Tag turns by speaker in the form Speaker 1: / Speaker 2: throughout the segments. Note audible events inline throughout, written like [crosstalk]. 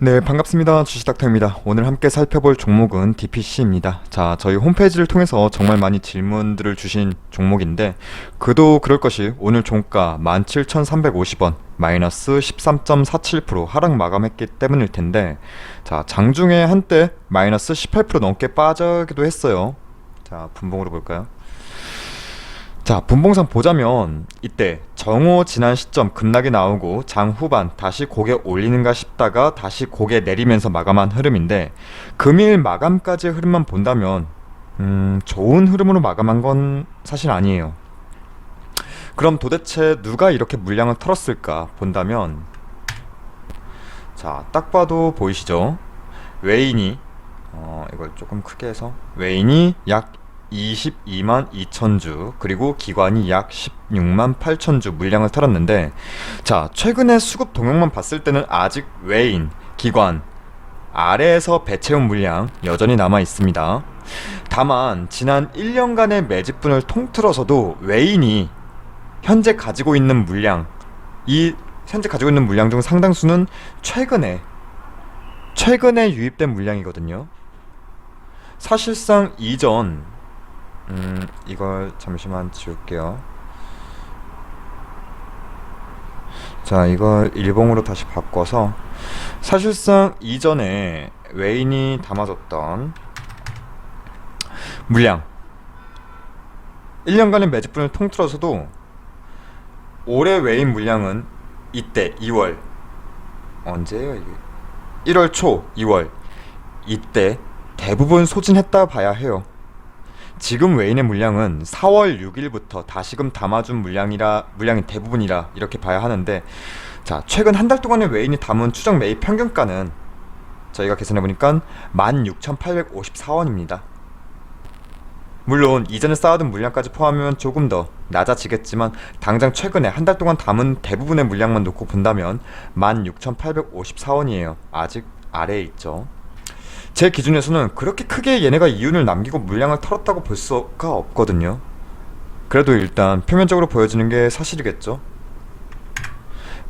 Speaker 1: 네, 반갑습니다. 주식닥터입니다. 오늘 함께 살펴볼 종목은 DPC입니다. 자, 저희 홈페이지를 통해서 정말 많이 질문들을 주신 종목인데, 그도 그럴 것이 오늘 종가 17,350원, 마이너스 13.47% 하락 마감했기 때문일 텐데, 자, 장중에 한때 마이너스 18% 넘게 빠지기도 했어요. 자, 분봉으로 볼까요? 자, 분봉상 보자면 이때 정오 지난 시점 급락이 나오고 장 후반 다시 고개 올리는가 싶다가 다시 고개 내리면서 마감한 흐름인데 금일 마감까지의 흐름만 본다면 음, 좋은 흐름으로 마감한 건 사실 아니에요. 그럼 도대체 누가 이렇게 물량을 털었을까 본다면 자, 딱 봐도 보이시죠? 외인이 어, 이걸 조금 크게 해서 외인이 약 22만 2천 주 그리고 기관이 약 16만 8천 주 물량을 털었는데 자 최근에 수급 동향만 봤을 때는 아직 외인 기관 아래에서 배채운 물량 여전히 남아 있습니다. 다만 지난 1년간의 매집분을 통틀어서도 외인이 현재 가지고 있는 물량 이 현재 가지고 있는 물량 중 상당수는 최근에 최근에 유입된 물량이거든요. 사실상 이전 음 이걸 잠시만 지울게요. 자 이걸 일봉으로 다시 바꿔서 사실상 이전에 외인이 담아뒀던 물량 1년간의 매집분을 통틀어서도 올해 외인 물량은 이때 2월 언제예요 이게 1월 초 2월 이때 대부분 소진했다 봐야 해요. 지금 외인의 물량은 4월 6일부터 다시금 담아준 물량이라 물량이 대부분이라 이렇게 봐야 하는데 자 최근 한 달 동안의 외인이 담은 추정 매입 평균가는 저희가 계산해 보니까 16,854원입니다. 물론 이전에 쌓아둔 물량까지 포함하면 조금 더 낮아지겠지만 당장 최근에 한 달 동안 담은 대부분의 물량만 놓고 본다면 16,854원이에요. 아직 아래에 있죠. 제 기준에서는 그렇게 크게 얘네가 이윤을 남기고 물량을 털었다고 볼 수가 없거든요. 그래도 일단 표면적으로 보여지는 게 사실이겠죠.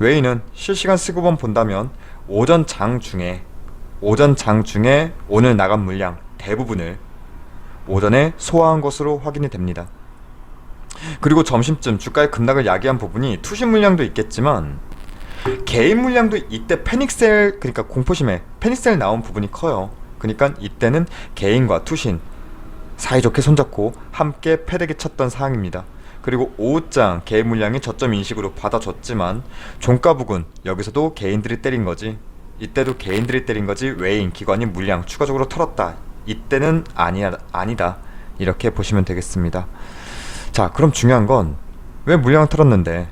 Speaker 1: 웨이는 실시간 수급원 본다면 오전 장 중에 오전 장 중에 오늘 나간 물량 대부분을 오전에 소화한 것으로 확인이 됩니다. 그리고 점심쯤 주가의 급락을 야기한 부분이 투신 물량도 있겠지만 개인 물량도 이때 패닉셀 그러니까 공포심에 패닉셀 나온 부분이 커요. 그러니까 이때는 개인과 투신 사이좋게 손잡고 함께 패대기 쳤던 사항입니다. 그리고 오후장 개인 물량이 저점 인식으로 받아줬지만 종가 부근 여기서도 개인들이 때린 거지. 이때도 개인들이 때린 거지 외인 기관이 물량 추가적으로 털었다. 이때는 아니야 아니다. 이렇게 보시면 되겠습니다. 자, 그럼 중요한 건 왜 물량을 털었는데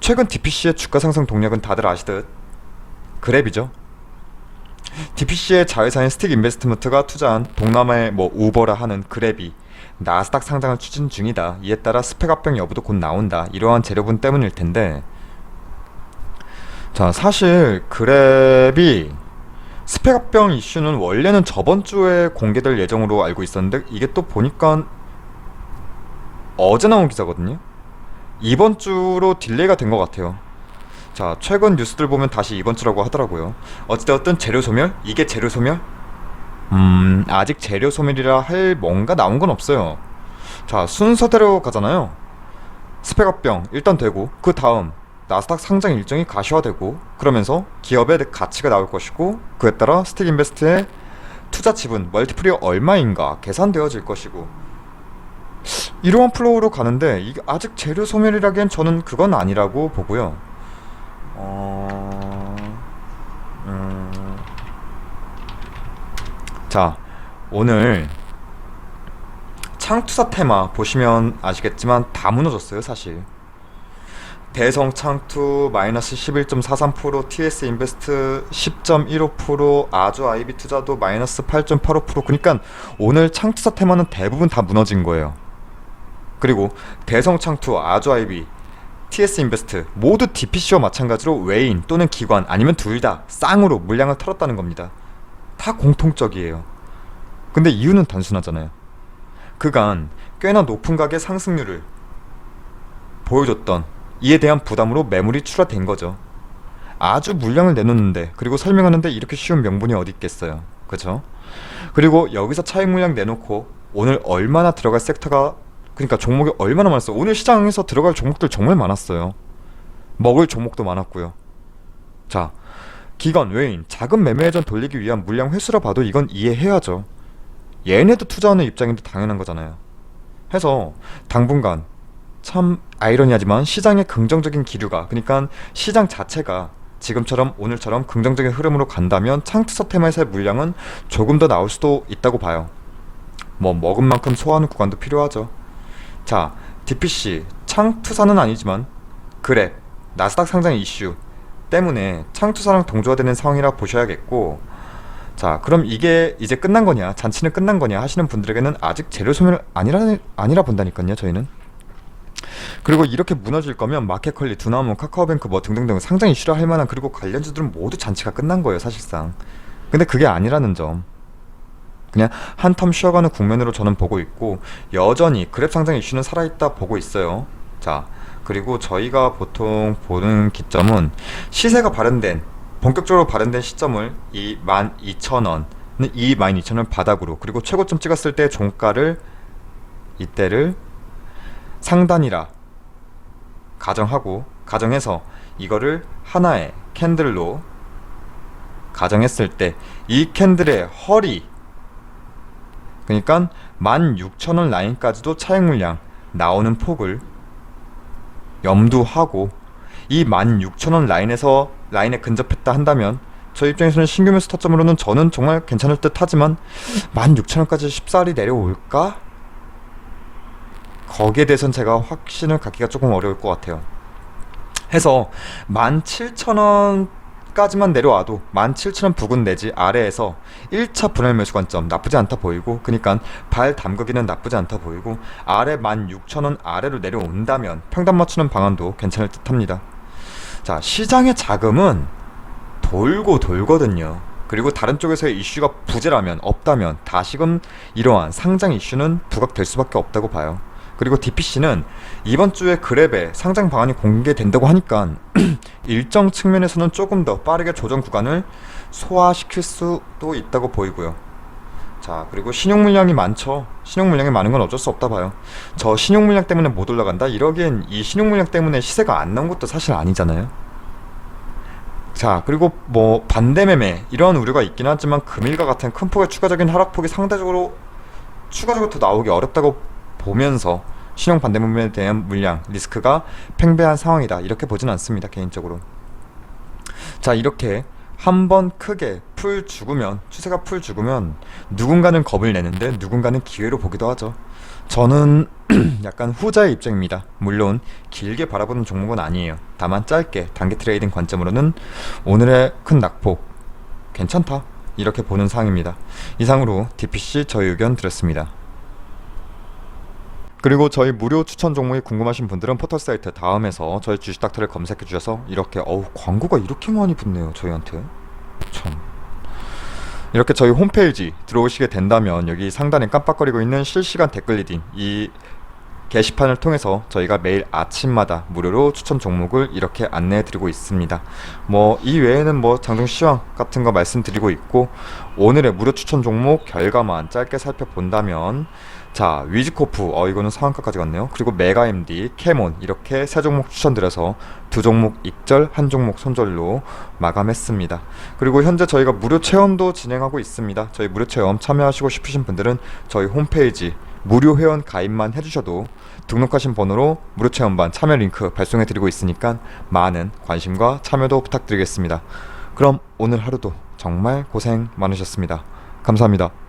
Speaker 1: 최근 DPC의 주가 상승 동력은 다들 아시듯 그랩이죠. DPC의 자회사인 스틱 인베스트먼트가 투자한 동남아의 뭐 우버라 하는 그랩이 나스닥 상장을 추진 중이다. 이에 따라 스펙 합병 여부도 곧 나온다. 이러한 재료분 때문일 텐데 자 사실 그랩이 스펙 합병 이슈는 원래는 저번 주에 공개될 예정으로 알고 있었는데 이게 또 보니까 어제 나온 기사거든요. 이번 주로 딜레이가 된 것 같아요. 자, 최근 뉴스들 보면 다시 이번 주라고 하더라고요. 어찌되었든 재료 소멸? 이게 재료 소멸? 음, 아직 재료 소멸이라 할 뭔가 나온 건 없어요. 자, 순서대로 가잖아요. 스펙 합병 일단 되고 그 다음 나스닥 상장 일정이 가시화되고 그러면서 기업의 가치가 나올 것이고 그에 따라 스틱 인베스트의 투자 지분 멀티플이 얼마인가 계산되어질 것이고 이러한 플로우로 가는데 이게 아직 재료 소멸이라기엔 저는 그건 아니라고 보고요. 어... 음... 자, 오늘 창투사 테마 보시면 아시겠지만 다 무너졌어요, 사실. 대성 창투 마이너스 11.43% TS 인베스트 10.15% 아주 아이비 투자도 마이너스 8.85% 그러니까 오늘 창투사 테마는 대부분 다 무너진 거예요. 그리고 대성 창투 아주 아이비 TS 인베스트 모두 DPC와 마찬가지로 외인 또는 기관 아니면 둘 다 쌍으로 물량을 털었다는 겁니다. 다 공통적이에요. 근데 이유는 단순하잖아요. 그간 꽤나 높은 가격 상승률을 보여줬던 이에 대한 부담으로 매물이 출하된 거죠. 아주 물량을 내놓는데 그리고 설명하는데 이렇게 쉬운 명분이 어디 있겠어요. 그죠? 그리고 여기서 차익 물량 내놓고 오늘 얼마나 들어갈 섹터가 그러니까 종목이 얼마나 많았어요. 오늘 시장에서 들어갈 종목들 정말 많았어요. 먹을 종목도 많았고요. 자, 기관, 외인, 자금 매매 회전 돌리기 위한 물량 회수라 봐도 이건 이해해야죠. 얘네도 투자하는 입장인데 당연한 거잖아요. 해서 당분간 참 아이러니하지만 시장의 긍정적인 기류가 그러니까 시장 자체가 지금처럼 오늘처럼 긍정적인 흐름으로 간다면 창투사 테마에서의 물량은 조금 더 나올 수도 있다고 봐요. 뭐 먹은 만큼 소화하는 구간도 필요하죠. 자, DPC 창투사는 아니지만 그래 나스닥 상장 이슈 때문에 창투사랑 동조화되는 상황이라 보셔야겠고 자 그럼 이게 이제 끝난 거냐 잔치는 끝난 거냐 하시는 분들에게는 아직 재료 소멸 아니라 아니라 본다니까요 저희는. 그리고 이렇게 무너질 거면 마켓컬리, 두나무, 카카오뱅크 뭐 등등등 상장 이슈라 할 만한 그리고 관련주들은 모두 잔치가 끝난 거예요 사실상. 근데 그게 아니라는 점 그냥 한 텀 쉬어가는 국면으로 저는 보고 있고 여전히 그랩 상장 이슈는 살아있다 보고 있어요. 자 그리고 저희가 보통 보는 기점은 시세가 발현된 본격적으로 발현된 시점을 이 12,000원 이 12,000원 바닥으로 그리고 최고점 찍었을 때 종가를 이때를 상단이라 가정하고 가정해서 이거를 하나의 캔들로 가정했을 때 이 캔들의 허리 그러니까 16,000원 라인까지도 차익 물량 나오는 폭을 염두하고 이 16,000원 라인에서 라인에 근접했다 한다면 저 입장에서는 신규 매수 타점으로는 저는 정말 괜찮을 듯 하지만 16,000원까지 쉽사리 내려올까? 거기에 대해서는 제가 확신을 갖기가 조금 어려울 것 같아요. 해서 17,000원 까지만 내려와도 17,000원 부근 내지 아래에서 1차 분할 매수 관점 나쁘지 않다 보이고 그러니까 발 담그기는 나쁘지 않다 보이고 아래 16,000원 아래로 내려온다면 평단 맞추는 방안도 괜찮을 듯 합니다. 자, 시장의 자금은 돌고 돌거든요. 그리고 다른 쪽에서의 이슈가 부재라면 없다면 다시금 이러한 상장 이슈는 부각될 수밖에 없다고 봐요. 그리고 DPC는 이번 주에 그랩에 상장 방안이 공개된다고 하니까 [clears throat] 일정 측면에서는 조금 더 빠르게 조정 구간을 소화시킬 수도 있다고 보이고요. 자, 그리고 신용 물량이 많죠. 신용 물량이 많은 건 어쩔 수 없다 봐요. 저 신용 물량 때문에 못 올라간다? 이러기엔 이 신용 물량 때문에 시세가 안 나온 것도 사실 아니잖아요. 자, 그리고 뭐 반대 매매 이런 우려가 있긴 하지만 금일과 같은 큰 폭의 추가적인 하락폭이 상대적으로 추가적으로 더 나오기 어렵다고 보면서 신용 반대 매매에 대한 물량 리스크가 팽배한 상황이다. 이렇게 보진 않습니다 개인적으로. 자 이렇게 한번 크게 풀 죽으면 추세가 풀 죽으면 누군가는 겁을 내는데 누군가는 기회로 보기도 하죠. 저는 [clears throat] 약간 후자의 입장입니다. 물론 길게 바라보는 종목은 아니에요. 다만 짧게 단기 트레이딩 관점으로는 오늘의 큰 낙폭 괜찮다. 이렇게 보는 상황입니다. 이상으로 DPC 저희 의견 드렸습니다 그리고 저희 무료 추천 종목이 궁금하신 분들은 포털 사이트 다음에서 저희 주식 닥터를 검색해 주셔서 이렇게 어우 광고가 이렇게 많이 붙네요 저희한테. 참. 이렇게 저희 홈페이지 들어오시게 된다면 여기 상단에 깜빡거리고 있는 실시간 댓글 리딩 이 게시판을 통해서 저희가 매일 아침마다 무료로 추천 종목을 이렇게 안내해 드리고 있습니다. 뭐 이 외에는 뭐 장중 시황 같은 거 말씀드리고 있고 오늘의 무료 추천 종목 결과만 짧게 살펴본다면 자 위즈코프 어 이거는 상한가까지 갔네요. 그리고 메가MD, 캐몬 이렇게 세 종목 추천드려서 두 종목 입절, 한 종목 손절로 마감했습니다. 그리고 현재 저희가 무료 체험도 진행하고 있습니다. 저희 무료 체험 참여하시고 싶으신 분들은 저희 홈페이지 무료 회원 가입만 해주셔도 등록하신 번호로 무료 체험반 참여 링크 발송해 드리고 있으니까 많은 관심과 참여도 부탁드리겠습니다. 그럼 오늘 하루도 정말 고생 많으셨습니다. 감사합니다.